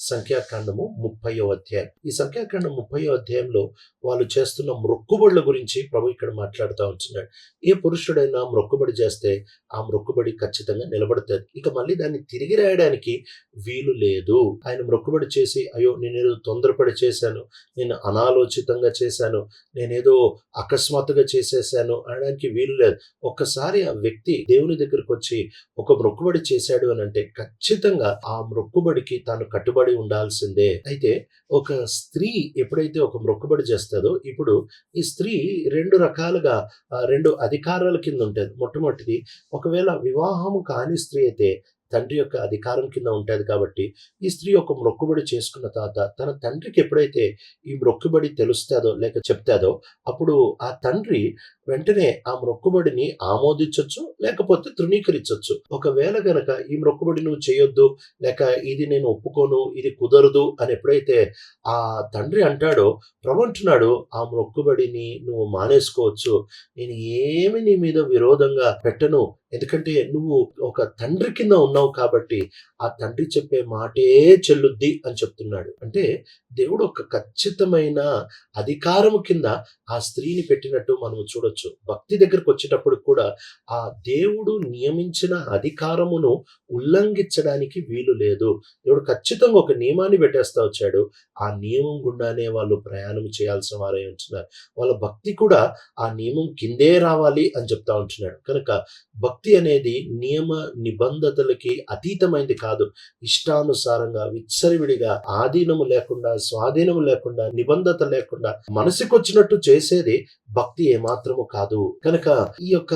సంఖ్యాకాండము ముప్పయో అధ్యాయం. ఈ సంఖ్యాకాండం ముప్పయో అధ్యాయంలో వాళ్ళు చేస్తున్న మొక్కుబడుల గురించి ప్రభు ఇక్కడ మాట్లాడుతూ ఉంటున్నాడు. ఏ పురుషుడైనా మొక్కుబడి చేస్తే ఆ మొక్కుబడి ఖచ్చితంగా నిలబడుతుంది. ఇక మళ్ళీ దాన్ని తిరిగి రాయడానికి వీలు లేదు. ఆయన మొక్కుబడి చేసి అయ్యో నేనేదో తొందరపడి చేశాను. నేను అనాలోచితంగా చేశాను. నేనేదో అకస్మాత్తుగా చేసేసాను. అనడానికి వీలు లేదు. ఒక్కసారి ఆ వ్యక్తి దేవుని దగ్గరకు వచ్చి ఒక మొక్కుబడి చేశాడు అని అంటే ఖచ్చితంగా ఆ మొక్కుబడికి తాను కట్టుబడి ఉండాల్సిందే. అయితే ఒక స్త్రీ ఎప్పుడైతే ఒక మొక్కుబడి చేస్తుందో ఇప్పుడు ఈ స్త్రీ రెండు రకాలుగా రెండు అధికారాల కింద ఉంటుంది మొట్టమొదటిది ఒకవేళ వివాహము కాని స్త్రీ అయితే తండ్రి యొక్క అధికారం కింద ఉంటుంది కాబట్టి ఈ స్త్రీ ఒక మొక్కుబడి చేసుకున్న తర్వాత తన తండ్రికి ఎప్పుడైతే ఈ మొక్కుబడి తెలుస్తుందో లేక చెప్తాదో అప్పుడు ఆ తండ్రి వెంటనే ఆ మొక్కుబడిని ఆమోదించవచ్చు లేకపోతే తృణీకరించవచ్చు ఒకవేళ గనక ఈ మొక్కుబడి నువ్వు చేయొద్దు లేక ఇది నేను ఒప్పుకోను ఇది కుదరదు అని ఎప్పుడైతే ఆ తండ్రి అంటాడో ప్రమంటున్నాడు ఆ మొక్కుబడిని నువ్వు మానేసుకోవచ్చు. నేను ఏమి నీ మీద విరోధంగా పెట్టను. ఎందుకంటే నువ్వు ఒక తండ్రి కింద ఉన్నావు కాబట్టి ఆ తండ్రి చెప్పే మాటే చెల్లుద్ది అని చెప్తున్నాడు. అంటే దేవుడు ఒక ఖచ్చితమైన అధికారము కింద ఆ స్త్రీని పెట్టినట్టు మనం చూడొచ్చు. భక్తి దగ్గరకు వచ్చేటప్పుడు కూడా ఆ దేవుడు నియమించిన అధికారమును ఉల్లంఘించడానికి వీలు లేదు. దేవుడు ఖచ్చితంగా ఒక నియమాన్ని పెట్టేస్తా వచ్చాడు. ఆ నియమం గుండానే వాళ్ళు ప్రయాణం చేయాల్సిన వారై ఉంటున్నారు. వాళ్ళ భక్తి కూడా ఆ నియమం కిందే రావాలి అని చెప్తా ఉంటున్నాడు. కనుక భక్తి భక్తి అనేది నియమ నిబంధతలకి అతీతమైంది కాదు. ఇష్టానుసారంగా విచ్చరివిడిగా ఆధీనము లేకుండా స్వాధీనము లేకుండా నిబంధత లేకుండా మనసుకొచ్చినట్టు చేసేది భక్తి ఏమాత్రము కాదు. కనుక ఈ యొక్క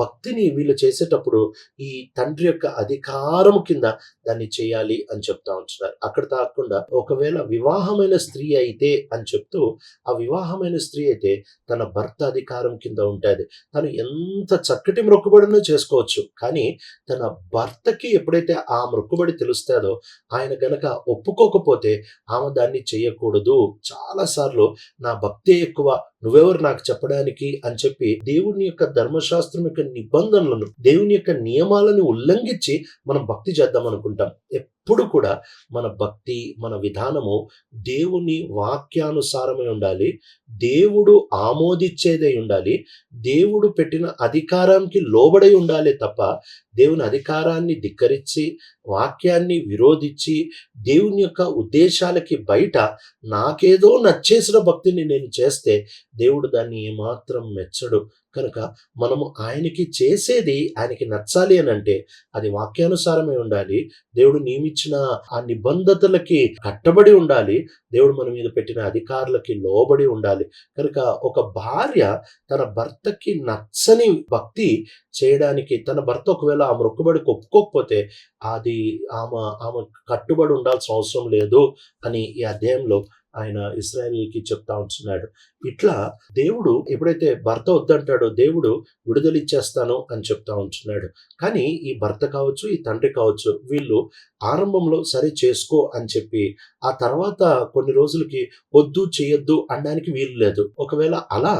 భక్తిని వీళ్ళు చేసేటప్పుడు ఈ తండ్రి యొక్క అధికారము కింద దాన్ని చేయాలి అని చెప్తా ఉంటున్నారు. అక్కడ కాకుండా ఒకవేళ వివాహమైన స్త్రీ అయితే అని చెప్తూ ఆ వివాహమైన స్త్రీ అయితే తన భర్త అధికారం కింద ఉంటుంది. తను ఎంత చక్కటి మొక్కుబడినో చేసుకోవచ్చు. కానీ తన భర్తకి ఎప్పుడైతే ఆ మొక్కుబడి తెలుస్తుందో ఆయన గనక ఒప్పుకోకపోతే ఆమె దాన్ని చేయకూడదు. చాలాసార్లు నా భక్తే ఎక్కువ నువ్వెవరు నాకు చెప్పడానికి అని చెప్పి దేవుని యొక్క ధర్మశాస్త్రం యొక్క నిబంధనలను దేవుని యొక్క నియమాలను ఉల్లంఘించి మనం భక్తి చేద్దాం అనుకుంటాం ఎప్పుడు కూడా మన భక్తి మన విధానము దేవుని వాక్యానుసారమై ఉండాలి. దేవుడు ఆమోదించేదై ఉండాలి. దేవుడు పెట్టిన అధికారానికి లోబడై ఉండాలి తప్ప దేవుని అధికారాన్ని ధిక్కరించి వాక్యాన్ని విరోధించి దేవుని యొక్క ఉద్దేశాలకి బయట నాకేదో నచ్చేసిన భక్తిని నేను చేస్తే దేవుడు దాన్ని ఏమాత్రం మెచ్చడు. కనుక మనము ఆయనకి చేసేది ఆయనకి నచ్చాలి అని అంటే అది వాక్యానుసారమే ఉండాలి. దేవుడు నియమించిన ఆ నిబంధతలకి కట్టబడి ఉండాలి. దేవుడు మన మీద పెట్టిన అధికారులకి లోబడి ఉండాలి. కనుక ఒక భార్య తన భర్తకి నచ్చని భక్తి చేయడానికి తన భర్త ఒకవేళ ఆ మొక్కుబడికి ఒప్పుకోకపోతే అది ఆమె ఆమె కట్టుబడి ఉండాల్సిన అవసరం లేదు అని ఈ అధ్యాయంలో ఆయన ఇస్రాయల్కి చెప్తా ఉంటున్నాడు. ఇట్లా దేవుడు ఎప్పుడైతే భర్త వద్దంటాడో దేవుడు విడుదల ఇచ్చేస్తాను అని చెప్తా ఉంటున్నాడు. కానీ ఈ భర్త కావచ్చు ఈ తండ్రి కావచ్చు వీళ్ళు ఆరంభంలో సరే చేసుకో అని చెప్పి ఆ తర్వాత కొన్ని రోజులకి వద్దు చేయొద్దు అనడానికి వీలు లేదు. ఒకవేళ అలా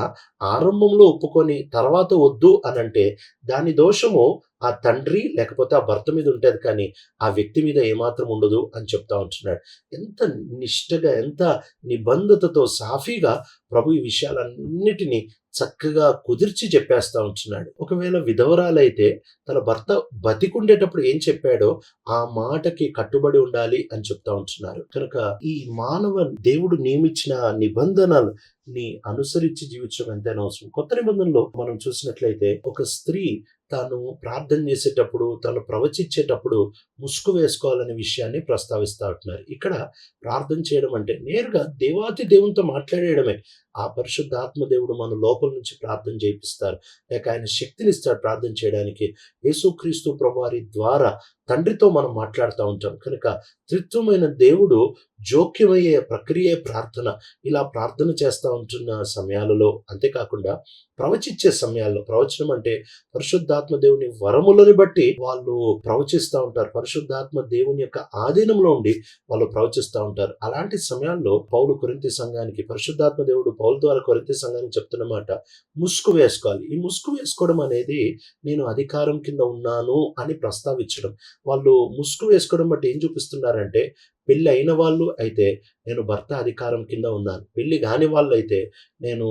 ఆరంభంలో ఒప్పుకొని తర్వాత వద్దు అని అంటే దాని దోషము ఆ తండ్రి లేకపోతే ఆ భర్త మీద ఉంటుంది కానీ ఆ వ్యక్తి మీద ఏమాత్రం ఉండదు అని చెప్తా ఉంటున్నాడు. ఎంత నిష్టగా ఎంత నిబంధతతో సాఫీగా ప్రభు ఈ విషయాలన్నిటినీ చక్కగా కుదిర్చి చెప్పేస్తా ఉంటున్నాడు. ఒకవేళ విధవరాలైతే తన భర్త బతికుండేటప్పుడు ఏం చెప్పాడో ఆ మాటకి కట్టుబడి ఉండాలి అని చెప్తా ఉంటున్నారు. కనుక ఈ మానవ దేవుడు నియమించిన నిబంధనల్ని అనుసరించి జీవించడం ఎంతైనా అవసరం. కొత్త నిబంధనలో మనం చూసినట్లయితే ఒక స్త్రీ తాను ప్రార్థన చేసేటప్పుడు తను ప్రవచించేటప్పుడు ముసుగు వేసుకోవాలనే విషయాన్ని ప్రస్తావిస్తా ఉంటున్నారు. ఇక్కడ ప్రార్థన చేయడం అంటే నేరుగా దేవాతి దేవునితో మాట్లాడేయడమే. ఆ పరిశుద్ధాత్మ దేవుడు మన లోపల నుంచి ప్రార్థన చేయిస్తారు లేక ఆయన శక్తిని ఇస్తాడు ప్రార్థన చేయడానికి. యేసుక్రీస్తు ప్రభువారి ద్వారా తండ్రితో మనం మాట్లాడుతూ ఉంటాం. కనుక త్రిత్వమైన దేవుడు జోక్యమయ్యే ప్రక్రియ ప్రార్థన. ఇలా ప్రార్థన చేస్తూ ఉంటున్న సమయాలలో అంతేకాకుండా ప్రవచించే సమయాల్లో ప్రవచనం అంటే పరిశుద్ధాత్మ దేవుని వరములను బట్టి వాళ్ళు ప్రవచిస్తూ ఉంటారు. పరిశుద్ధాత్మ దేవుని యొక్క ఆధీనంలో ఉండి వాళ్ళు ప్రవచిస్తూ ఉంటారు. అలాంటి సమయాల్లో పౌలు కొరింతి సంఘానికి పరిశుద్ధాత్మ దేవుడు పౌల్ ద్వారా కొరింత సంఘానికి చెప్తున్నమాట ముసుగు వేసుకోవాలి. ఈ ముసుగు వేసుకోవడం అనేది నేను అధికారం కింద ఉన్నాను అని ప్రస్తావించడం. వాళ్ళు ముసుగు వేసుకోవడం బట్టి ఏం చూపిస్తున్నారంటే పెళ్ళి అయిన వాళ్ళు అయితే నేను భర్త అధికారం కింద ఉన్నాను. పెళ్ళి కాని వాళ్ళు అయితే నేను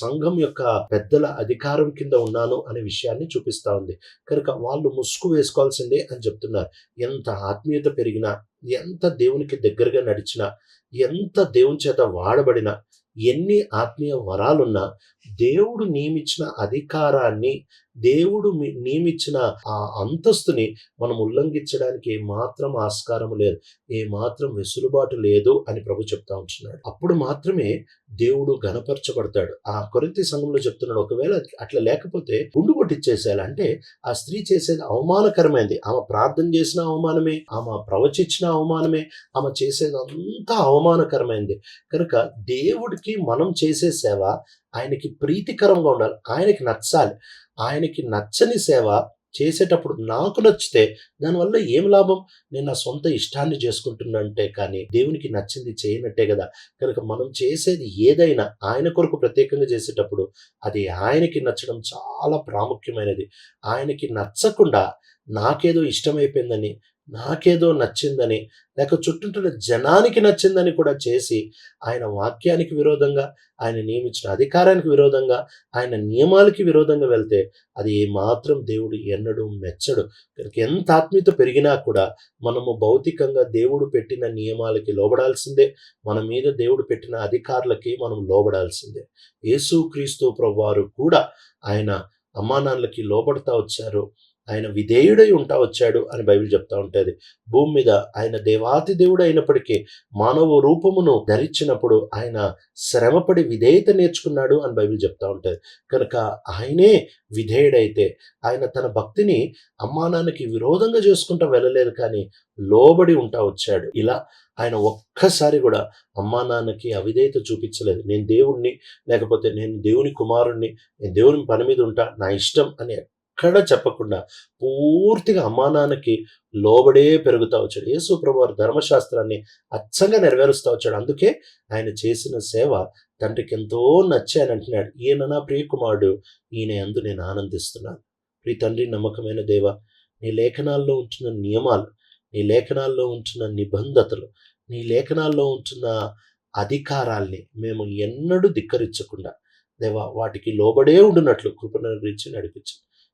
సంఘం యొక్క పెద్దల అధికారం కింద ఉన్నాను అనే విషయాన్ని చూపిస్తా ఉంది. కనుక వాళ్ళు ముసుగు వేసుకోవాల్సిందే అని చెప్తున్నారు. ఎంత ఆత్మీయత పెరిగినా ఎంత దేవునికి దగ్గరగా నడిచినా ఎంత దేవుని చేత వాడబడినా ఎన్ని ఆత్మీయ వరాలున్నా దేవుడు నియమించిన అధికారాన్ని దేవుడు నియమించిన ఆ అంతస్తుని మనం ఉల్లంఘించడానికి మాత్రం ఆస్కారం లేదు ఏ మాత్రం వెసులుబాటు లేదు అని ప్రభు చెప్తా ఉంటున్నాడు. అప్పుడు మాత్రమే దేవుడు గణపరచబడతాడు ఆ కొరింతి సంఘంలో చెప్తున్నాడు ఒకవేళ అట్లా లేకపోతే గుండు కొట్టించేసేయాలి అంటే ఆ స్త్రీ చేసేది అవమానకరమైంది. ఆమె ప్రార్థన చేసిన అవమానమే ఆమె ప్రవచించిన అవమానమే ఆమె చేసేది అంతా అవమానకరమైంది. కనుక దేవుడికి మనం చేసే సేవ ఆయనకి ప్రీతికరంగా ఉండాలి ఆయనకి నచ్చాలి. ఆయనకి నచ్చని సేవ చేసేటప్పుడు నాకు నచ్చితే దానివల్ల ఏం లాభం? నేను నా సొంత ఇష్టాన్ని చేసుకుంటున్నంటే కానీ దేవునికి నచ్చింది చేయనట్టే కదా. కనుక మనం చేసేది ఏదైనా ఆయన కొరకు ప్రత్యేకంగా చేసేటప్పుడు అది ఆయనకి నచ్చడం చాలా ప్రాముఖ్యమైనది. ఆయనకి నచ్చకుండా నాకేదో ఇష్టమైపోయిందని నాకేదో నచ్చిందని లేక చుట్టూంటున్న జనానికి నచ్చిందని కూడా చేసి ఆయన వాక్యానికి విరోధంగా ఆయన నియమించిన అధికారానికి విరోధంగా ఆయన నియమాలకి విరోధంగా వెళ్తే అది ఏమాత్రం దేవుడు ఎన్నడూ మెచ్చడు. కనుక ఎంత ఆత్మీయత పెరిగినా కూడా మనము భౌతికంగా దేవుడు పెట్టిన నియమాలకి లోబడాల్సిందే. మన మీద దేవుడు పెట్టిన అధికారులకి మనం లోబడాల్సిందే. యేసుక్రీస్తు ప్రభువారు కూడా ఆయన అమ్మానాన్నలకి లోబడతా వచ్చారు. ఆయన విధేయుడై ఉంటా వచ్చాడు అని బైబిల్ చెప్తా ఉంటుంది. భూమి మీద ఆయన దేవాతి దేవుడు అయినప్పటికీ మానవ రూపమును ధరించినప్పుడు ఆయన శ్రమపడి విధేయత నేర్చుకున్నాడు అని బైబిల్ చెప్తా ఉంటుంది. కనుక ఆయనే విధేయుడైతే ఆయన తన భక్తిని అమ్మానానికి విరోధంగా చేసుకుంటూ వెళ్ళలేదు కానీ లోబడి ఉంటా వచ్చాడు. ఇలా ఆయన ఒక్కసారి కూడా అమ్మా నాన్నకి అవిధేయత చూపించలేదు. నేను దేవుణ్ణి లేకపోతే నేను దేవుని కుమారుణ్ణి నేను దేవుని పని మీద ఉంటా నా ఇష్టం అని ఎక్కడ చెప్పకుండా పూర్తిగా అమానానికి లోబడే పెరుగుతా వచ్చాడు. యేసు ప్రభువారి ధర్మశాస్త్రాన్ని అచ్చంగా నెరవేరుస్తూ వచ్చాడు. అందుకే ఆయన చేసిన సేవ తండ్రికి ఎంతో నచ్చాయని అంటున్నాడు. ఈయన నా ప్రియకుమారుడు ఈయన అందు నేను ఆనందిస్తున్నాను. ప్రియ తండ్రి నమ్మకమైన దేవ నీ లేఖనాల్లో ఉంటున్న నియమాలు నీ లేఖనాల్లో ఉంటున్న నిబంధతలు నీ లేఖనాల్లో ఉంటున్న అధికారాల్ని మేము ఎన్నడూ ధిక్కరించకుండా దేవా వాటికి లోబడే ఉండునట్లు కృపణ గురించి నడిపించు.